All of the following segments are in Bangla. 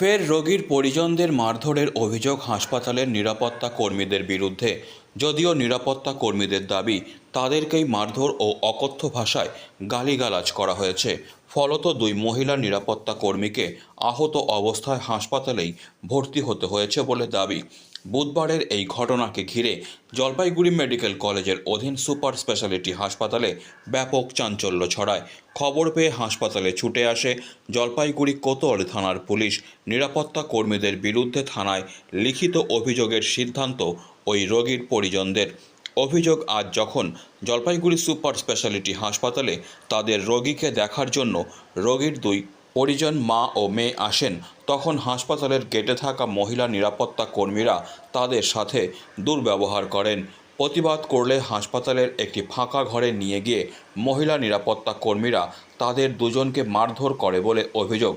ফের রোগীর পরিজনদের মারধরের অভিযোগ হাসপাতালের নিরাপত্তা কর্মীদের বিরুদ্ধে। যদিও নিরাপত্তা কর্মীদের দাবি, তাদেরকেই মারধর ও অকথ্য ভাষায় গালিগালাজ করা হয়েছে। ফলত দুই মহিলা নিরাপত্তা কর্মীকে আহত অবস্থায় হাসপাতালেই ভর্তি হতে হয়েছে বলে দাবি। বুধবারের এই ঘটনাকে ঘিরে জলপাইগুড়ি মেডিকেল কলেজের অধীন সুপার স্পেশালিটি হাসপাতালে ব্যাপক চাঞ্চল্য ছড়ায়। খবর পেয়ে হাসপাতালে ছুটে আসে জলপাইগুড়ি কোতোয়ালি থানার পুলিশ। নিরাপত্তা কর্মীদের বিরুদ্ধে থানায় লিখিত অভিযোগের সিদ্ধান্ত ওই রোগীর পরিজনদের। অভিযোগ আজ যখন জলপাইগুড়ি সুপার স্পেশালিটি হাসপাতালে তাদের রোগীকে দেখার জন্য রোগীর দুই পরিজন, মা ও মেয়ে, আসেন, তখন হাসপাতালের গেটে থাকা মহিলা নিরাপত্তা কর্মীরা তাদের সাথে দুর্ব্যবহার করেন। প্রতিবাদ করলে হাসপাতালের একটি ফাঁকা ঘরে নিয়ে গিয়ে মহিলা নিরাপত্তা কর্মীরা তাদের দুজনকে মারধর করে বলে অভিযোগ।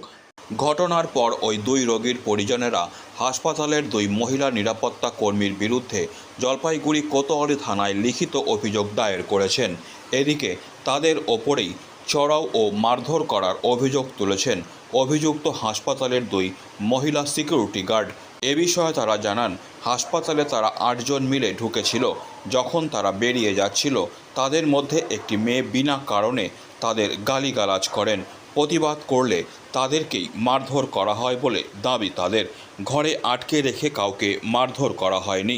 ঘটনার পর ওই দুই রোগীর পরিজনেরা হাসপাতালের দুই মহিলা নিরাপত্তা কর্মীর বিরুদ্ধে জলপাইগুড়ি কোতোয়ালি থানায় লিখিত অভিযোগ দায়ের করেছেন। এদিকে তাদের ওপরেই চড়াও ও মারধর করার অভিযোগ তুলেছেন অভিযুক্ত হাসপাতালের দুই মহিলা সিকিউরিটি গার্ড। এ বিষয়ে তারা জানান, হাসপাতালে তারা আটজন মিলে ঢুকেছিল। যখন তারা বেরিয়ে যাচ্ছিল, তাদের মধ্যে একটি মেয়ে বিনা কারণে তাদের গালিগালাজ করেন। প্রতিবাদ করলে তাদেরকেই মারধর করা হয় বলে দাবি তাদের। ঘরে আটকে রেখে কাউকে মারধর করা হয়নি।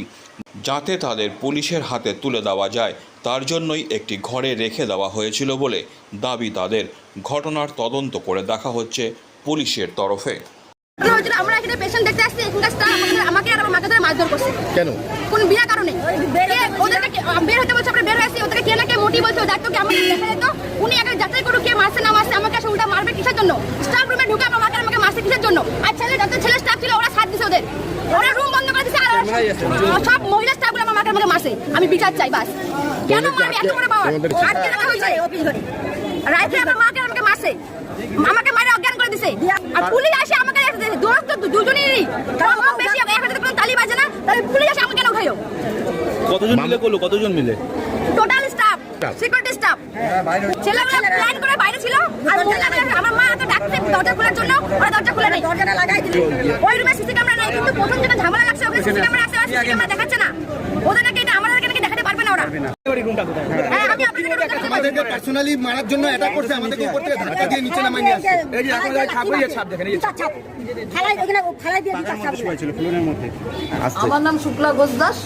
যাতে তাদের পুলিশের হাতে তুলে দেওয়া যায় তার জন্যই একটি ঘরে রেখে দেওয়া হয়েছিল বলে দাবি তাদের। ঘটনার তদন্ত করে দেখা হচ্ছে পুলিশের তরফে। আমরা এখানে পেশেন্ট দেখতে আসছি এখানকার স্টাফ আমাকে আর আমার মাকে ধরে মারধর করছে। কেন? কোন বিনা কারণে। ওদেরকে বের হতে বলছে আমরা বের ওদেরকে কে না কে মোটি বলছে দেখতো আমাদের দেখা যেত উনি একটা যাচাই করুক কে মারছে না মারছে আমাকে আসে উল্টা মারবে কিসের জন্য। স্টাফ রুমে ঢুকে আমার মাকে আমাকে মারছে কিসের জন্য? আর ছেলে যত ছেলে স্টাফ ছিল ওরা সাথ দিছে ওদের। ওরা রুম বন্ধ করে দিছে আর সব মহিলা স্টাফগুলো আমার মাকে আমাকে মারছে। আমি বিচার চাই বাস। কেন মারবে? এত বড় পাওয়ার আটকে রাখা হয়েছে রাইতে আমার মাকে আমাকে মারছে। আমাকে মারে অজ্ঞান করে দিছে। আর পুলিশ আসে আমাকে দোস্ত তো দুজনেরই কারণ ও বেশি এখন কোনো তালি বাজে না? তাহলে পুলিশ আসে আমাকে কেন খাইও কতজন মিলে করল? কতজন মিলে? টোটাল স্টাফ সিকিউরিটি স্টাফ ছেলেগুলো প্ল্যান করে বাইরে ছিল আর মহিলাগুলো- আমার দরজা খোলার জন্য ওরা দরজা খুলে নেই। দরজাটা লাগাই দিল। ওই রুমে সিসি ক্যামেরা নাই কিন্তু প্রথম যেটা ঝামেলা লাগছে ওখানে সিসি ক্যামেরা আছে আর সিসি ক্যামেরা দেখাচ্ছে না। ওদের নাকি এটা আমাদেরকে নাকি দেখাতে পারবে না ওরা। হ্যাঁ আমি আপনাদের কাছে দেখাতে পারব। আমাদেরকে পার্সোনালি মারার জন্য অ্যাটাক করছে আমাদেরকে উপর থেকে ধাক্কা দিয়ে নিচে নামাই নিয়ে আসছে। আমার নাম শুক্লা ঘোষ দাস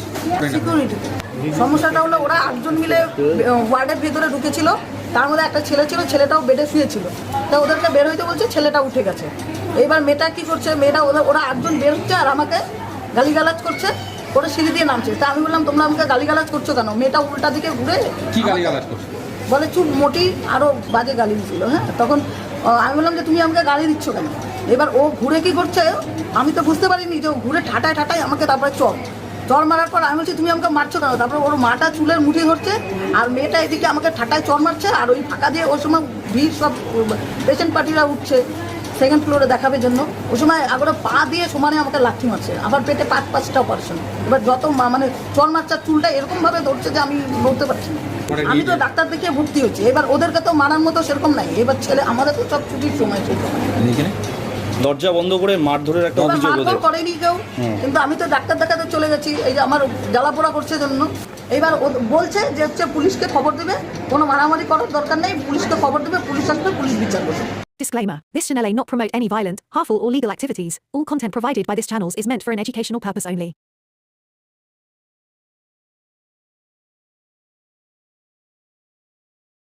সিকিউরিটি সমস্যাটা হলো ওরা আটজন মিলে ওয়ার্ডের ভিতরে ঢুকেছিল। তার মধ্যে একটা ছেলে ছিল ছেলেটাও বেডে শুয়েছিল। তা ওদেরকে বের হইতে বলছে ছেলেটা উঠে গেছে। এবার মেয়েটা কি করছে মেয়েটা ওদের ওরা আটজন বের হচ্ছে আর আমাকে গালিগালাজ করছে ওরা সিঁড়ি দিয়ে নামছে। তা আমি বললাম তোমরা আমাকে গালিগালাজ করছ কেন? মেয়েটা উল্টা দিকে ঘুরে কি গালিগালাজ করছে? বলে চুপ মোটি আরও বাজে গালি দিছিল হ্যাঁ তখন আমি বললাম যে তুমি আমাকে গালি দিচ্ছ কেন? এবার ও ঘুরে কি করছে আমি তো বুঝতে পারিনি যে ও ঘুরে ঠাটায় ঠাটায় আমাকে তারপরে চর চর মারার পর আমি বলছি তুমি আমাকে মারছো কেন? তারপর ওর মাটা চুলের মুঠি ধরছে আর মেয়েটা এদিকে আমাকে ঠাটায় চর মারছে আর ওই ফাঁকা দিয়ে ওই সময় ভিড় সব পেশেন্ট পার্টিরা উঠছে সেকেন্ড ফ্লোরে দেখাবে জন্য। ওই সময় আগরে পা দিয়ে সমানে আমাকে লাঠি মারছে আবার পেটে পাঁচ পাঁচটা অপারেশন এবার যত মা- মানে চর মারচার চুলটা এরকমভাবে ধরছে যে আমি নড়তে পারছি না। আমি তো ডাক্তার দেখিয়ে ভর্তি হচ্ছি এবার ওদেরকে তো মারার মতো সেরকম নাই। এবার ছেলে আমাদের তো সব ছুটির সময় সেই দরজা বন্ধ করে মারধরের একটা অভিযোগ মারধর ওদের করেনি কেউ কিন্তু আমি তো ডাক্তার দেখাতে চলে গেছি এই যে আমার জ্বালা পোড়া করছে জন্য এইবার ও বলছে যে হচ্ছে পুলিশকে খবর দেবে কোনো মারামারি করার দরকার নেই পুলিশকে খবর দেবে পুলিশ আসবে পুলিশ বিচার করবে Disclaimer This channel may not promote any violent, harmful, or legal activities. All content provided by this channel is meant for an educational purpose only.